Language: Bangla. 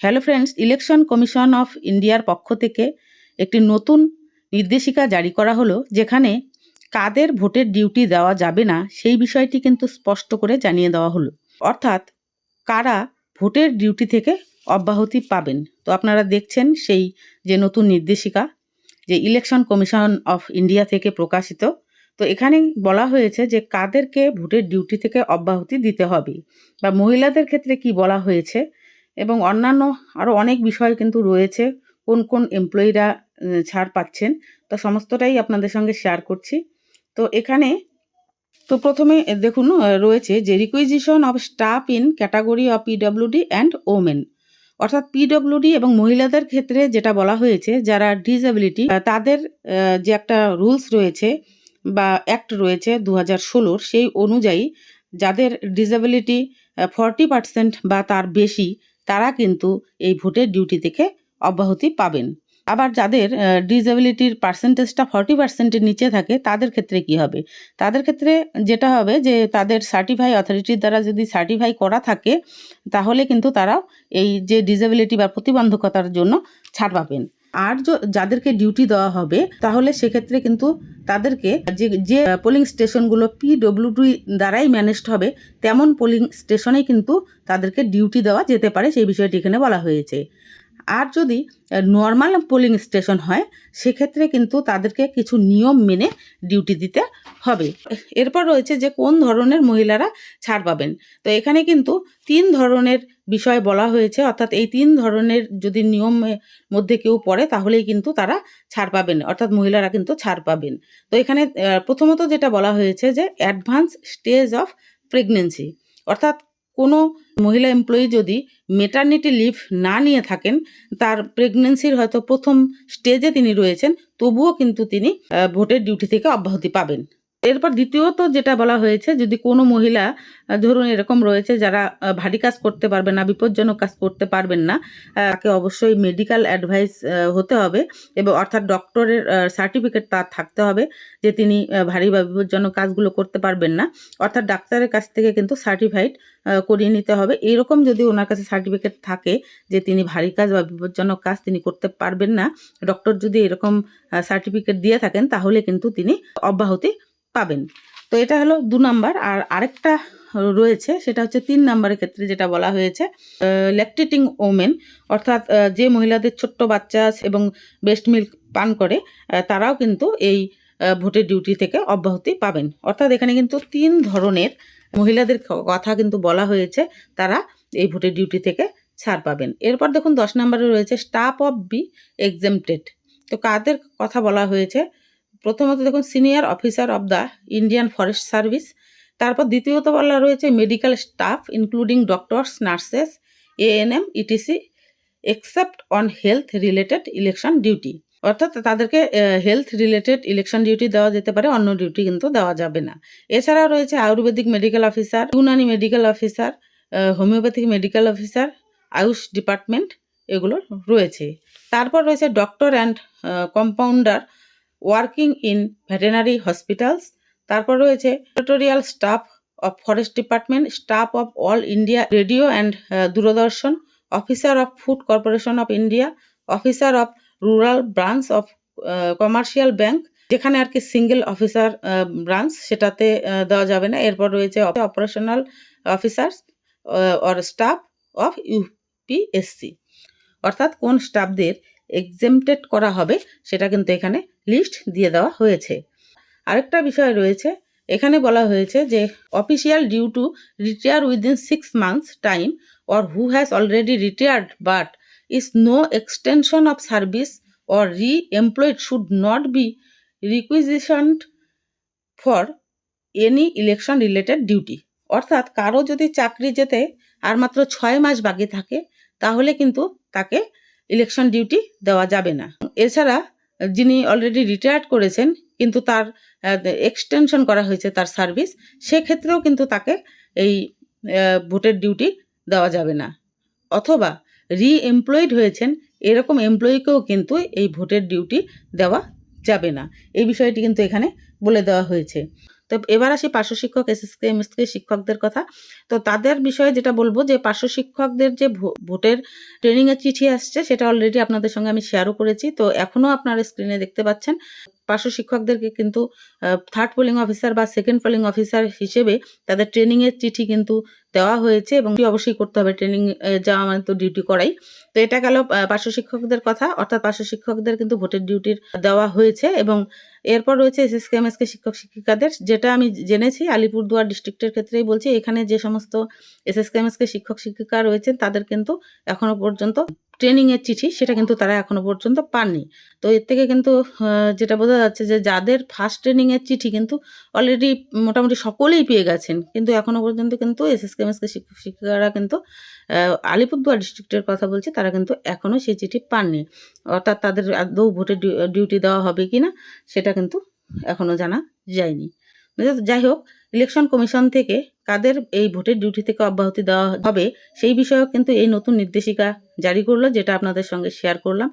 Hello friends election commission of ইন্ডিয়ার পক্ষ থেকে একটি নতুন নির্দেশিকা জারি করা হলো, যেখানে কাদের ভোটের ডিউটি দেওয়া যাবে না, সেই বিষয়টি কিন্তু স্পষ্ট করে জানিয়ে দেওয়া হলো। অর্থাৎ কারা ভোটের ডিউটি থেকে অব্যাহতি পাবেন? তো আপনারা দেখছেন সেই যে নতুন নির্দেশিকা, যে ইলেকশন কমিশন অফ ইন্ডিয়া থেকে প্রকাশিত। তো এখানে বলা হয়েছে যে কাদেরকে ভোটের ডিউটি থেকে অব্যাহতি দিতে হবে। বা মহিলাদের ক্ষেত্রে কি বলা হয়েছে? এবং অন্যান্য আরও অনেক বিষয় কিন্তু রয়েছে, কোন কোন এমপ্লয়িরা ছাড় পাচ্ছেন, তো সমস্তটাই আপনাদের সঙ্গে শেয়ার করছি। তো এখানে, তো প্রথমে দেখুন রয়েছে যে requisition of staff in category of PWD and women অর্থাৎ পিডব্লিউডি এবং মহিলাদের ক্ষেত্রে যেটা বলা হয়েছে, যারা ডিসএবিলিটি তাদের যে একটা রুলস রয়েছে বা অ্যাক্ট রয়েছে দু হাজার সেই অনুযায়ী যাদের ডিসএবিলিটি ফর্টি পার্সেন্ট বা তার বেশি তারা কিন্তু এই ভোটের ডিউটি থেকে অব্যাহতি পাবেন। আবার যাদের ডিসএবিলিটির পার্সেন্টেজটা ফর্টি পার্সেন্টের নিচে থাকে, তাদের ক্ষেত্রে কি হবে? তাদের ক্ষেত্রে যেটা হবে যে, তাদের সার্টিফাই অথরিটির দ্বারা যদি সার্টিফাই করা থাকে, তাহলে কিন্তু তারা এই যে ডিসএবিলিটি বা প্রতিবন্ধকতার জন্য ছাড় পাবেন। আর যাদেরকে ডিউটি দেওয়া হবে, তাহলে সেক্ষেত্রে কিন্তু তাদেরকে যে যে পোলিং স্টেশনগুলো পিডব্লিউডি দ্বারাই ম্যানেজড হবে, তেমন পোলিং স্টেশনেই কিন্তু তাদেরকে ডিউটি দেওয়া যেতে পারে, সেই বিষয়টি এখানে বলা হয়েছে। আর যদি নর্মাল পোলিং স্টেশন হয়, সেক্ষেত্রে কিন্তু তাদেরকে কিছু নিয়ম মেনে ডিউটি দিতে হবে। এরপর রয়েছে যে, কোন ধরনের মহিলারা ছাড় পাবেন? তো এখানে কিন্তু তিন ধরনের বিষয় বলা হয়েছে, অর্থাৎ এই তিন ধরনের যদি নিয়মের মধ্যে কেউ পড়ে, তাহলেই কিন্তু তারা ছাড় পাবেন, অর্থাৎ মহিলারা কিন্তু ছাড় পাবেন। তো এখানে প্রথমত যেটা বলা হয়েছে যে অ্যাডভান্স স্টেজ অফ প্রেগনেন্সি অর্থাৎ কোনো মহিলা এমপ্লয়ি যদি মেটার্নিটি লিভ না নিয়ে থাকেন, তার প্রেগনেন্সির হয়তো প্রথম স্টেজে তিনি রয়েছেন, তবুও কিন্তু তিনি ভোটের ডিউটি থেকে অব্যাহতি পাবেন। এরপর দ্বিতীয়ত যেটা বলা হয়েছে, যদি কোনো মহিলা ধরুন এরকম রয়েছে যারা ভারী কাজ করতে পারবে না, বিপজ্জনক কাজ করতে পারবেন না তাকে অবশ্যই মেডিকেল অ্যাডভাইস হতে হবে এবং অর্থাৎ ডক্টরের সার্টিফিকেট তার থাকতে হবে যে তিনি ভারী বা বিপজ্জনক কাজগুলো করতে পারবেন না। অর্থাৎ ডাক্তারের কাছ থেকে কিন্তু সার্টিফাইড করিয়ে নিতে হবে। এরকম যদি ওনার কাছে সার্টিফিকেট থাকে যে তিনি ভারী কাজ বা বিপজ্জনক কাজ তিনি করতে পারবেন না ডক্টর যদি এরকম সার্টিফিকেট দিয়ে থাকেন, তাহলে কিন্তু তিনি অব্যাহতি পাবেন। তো এটা হলো দু নাম্বার। আর আরেকটা রয়েছে, সেটা হচ্ছে তিন নাম্বারের ক্ষেত্রে যেটা বলা হয়েছে ল্যাকটেটিং ওমেন অর্থাৎ যে মহিলাদের ছোট্ট বাচ্চা এবং বেস্ট মিল্ক পান করে তারাও কিন্তু এই ভোটের ডিউটি থেকে অব্যাহতি পাবেন। অর্থাৎ এখানে কিন্তু তিন ধরনের মহিলাদের কথা কিন্তু বলা হয়েছে, তারা এই ভোটের ডিউটি থেকে ছাড় পাবেন। এরপর দেখুন দশ নম্বরে রয়েছে স্টাফ অফ বি এক্সামটেড তো কাদের কথা বলা হয়েছে? প্রথমত দেখুন senior officer of the Indian forest service তারপর দ্বিতীয়ত বলা রয়েছে medical staff including doctors nurses ANM etc except on health related election duty অর্থাৎ তাদেরকে হেলথ রিলেটেড ইলেকশন ডিউটি দেওয়া যেতে পারে, অন্য ডিউটি কিন্তু দেওয়া যাবে না। এছাড়াও রয়েছে Ayurvedic medical officer Unani medical officer homeopathic medical officer AYUSH department এগুলো রয়েছে। তারপর রয়েছে doctor and compounder working in veterinary hospitals. তারপর রয়েছে territorial staff of forest department, staff of all India radio and Doordarshan, officer of food corporation of India, officer of rural branch of commercial bank, যেখানে আর কি সিঙ্গেল অফিসার ব্রাঞ্চ সেটাতে দেওয়া যাবে না। এরপর রয়েছে operational officers or staff of UPSC অর্থাৎ কোন স্টাফদের এক্সেমটেড করা হবে, সেটা কিন্তু এখানে লিস্ট দিয়ে দেওয়া হয়েছে। আরেকটা বিষয় রয়েছে, এখানে বলা হয়েছে যে official due to retire within six months time or who has already retired but is no extension of service or reemployed should not be requisitioned for any election related duty অর্থাৎ কারও যদি চাকরি যেতে আর মাত্র ছয় মাস বাকি থাকে, তাহলে কিন্তু তাকে ইলেকশন ডিউটি দেওয়া যাবে না। এছাড়া যিনি অলরেডি রিটায়ার্ড করেছেন, কিন্তু তার এক্সটেনশন করা হয়েছে তার সার্ভিস সেক্ষেত্রেও কিন্তু তাকে এই ভোটের ডিউটি দেওয়া যাবে না। অথবা রি এমপ্লয়েড হয়েছেন, এরকম এমপ্লয়িকেও কিন্তু এই ভোটের ডিউটি দেওয়া যাবে না। এই বিষয়টি কিন্তু এখানে বলে দেওয়া হয়েছে। তো এবার আসি পার্শ্ব শিক্ষক এসএসকে এমএসকে শিক্ষকদের কথা। তো তাদের বিষয়ে যেটা বলব যে পার্শ্ব শিক্ষকদের যে ভোটের ট্রেনিংয়ের চিঠি আসছে সেটা অলরেডি আপনাদের সঙ্গে আমি শেয়ারও করেছি। তো এখনও আপনারা স্ক্রিনে দেখতে পাচ্ছেন। পার্শ্ব শিক্ষকদেরকে কিন্তু থার্ড পোলিং অফিসার বা সেকেন্ড পোলিং অফিসার হিসেবে তাদের ট্রেনিংয়ের চিঠি কিন্তু দেওয়া হয়েছে এবং অবশ্যই করতে হবে ট্রেনিং যাওয়া মানে তো ডিউটি করাই। তো এটা গেল পার্শ্ব শিক্ষকদের কথা, অর্থাৎ পার্শ্ব শিক্ষকদের কিন্তু ভোটের ডিউটির দেওয়া হয়েছে এবং এরপর রয়েছে এসএসকে এমএসকে শিক্ষক শিক্ষিকাদের, যেটা আমি জেনেছি, আলিপুরদুয়ার ডিস্ট্রিক্টের ক্ষেত্রেই বলছি, এখানে যে সমস্ত এসএসকে এমএসকে শিক্ষক শিক্ষিকা রয়েছেন, তাদের কিন্তু এখনও পর্যন্ত ট্রেনিংয়ের চিঠি, সেটা কিন্তু তারা এখনও পর্যন্ত পাননি। তো এর থেকে কিন্তু যেটা বোঝা যাচ্ছে যে যাদের ফার্স্ট ট্রেনিংয়ের চিঠি কিন্তু অলরেডি মোটামুটি সকলেই পেয়ে গেছেন। কিন্তু এখনও পর্যন্ত কিন্তু এসএসকে এমএসকে শিক্ষক, শিক্ষিকারা কিন্তু আলিপুরদুয়ার ডিস্ট্রিক্টের কথা বলছি, তারা কিন্তু এখনও সেই চিঠি পাননি। অর্থাৎ তাদের আদৌ ভোটের ডিউটি দেওয়া হবে কি না সেটা কিন্তু এখনও জানা যায়নি? যাই হোক ইলেকশন কমিশন থেকে কাদের এই ভোটের ডিউটি থেকে অব্যাহতি দেওয়া হবে সেই বিষয়েও কিন্তু এই নতুন নির্দেশিকা জারি করল, যেটা আপনাদের সঙ্গে শেয়ার করলাম।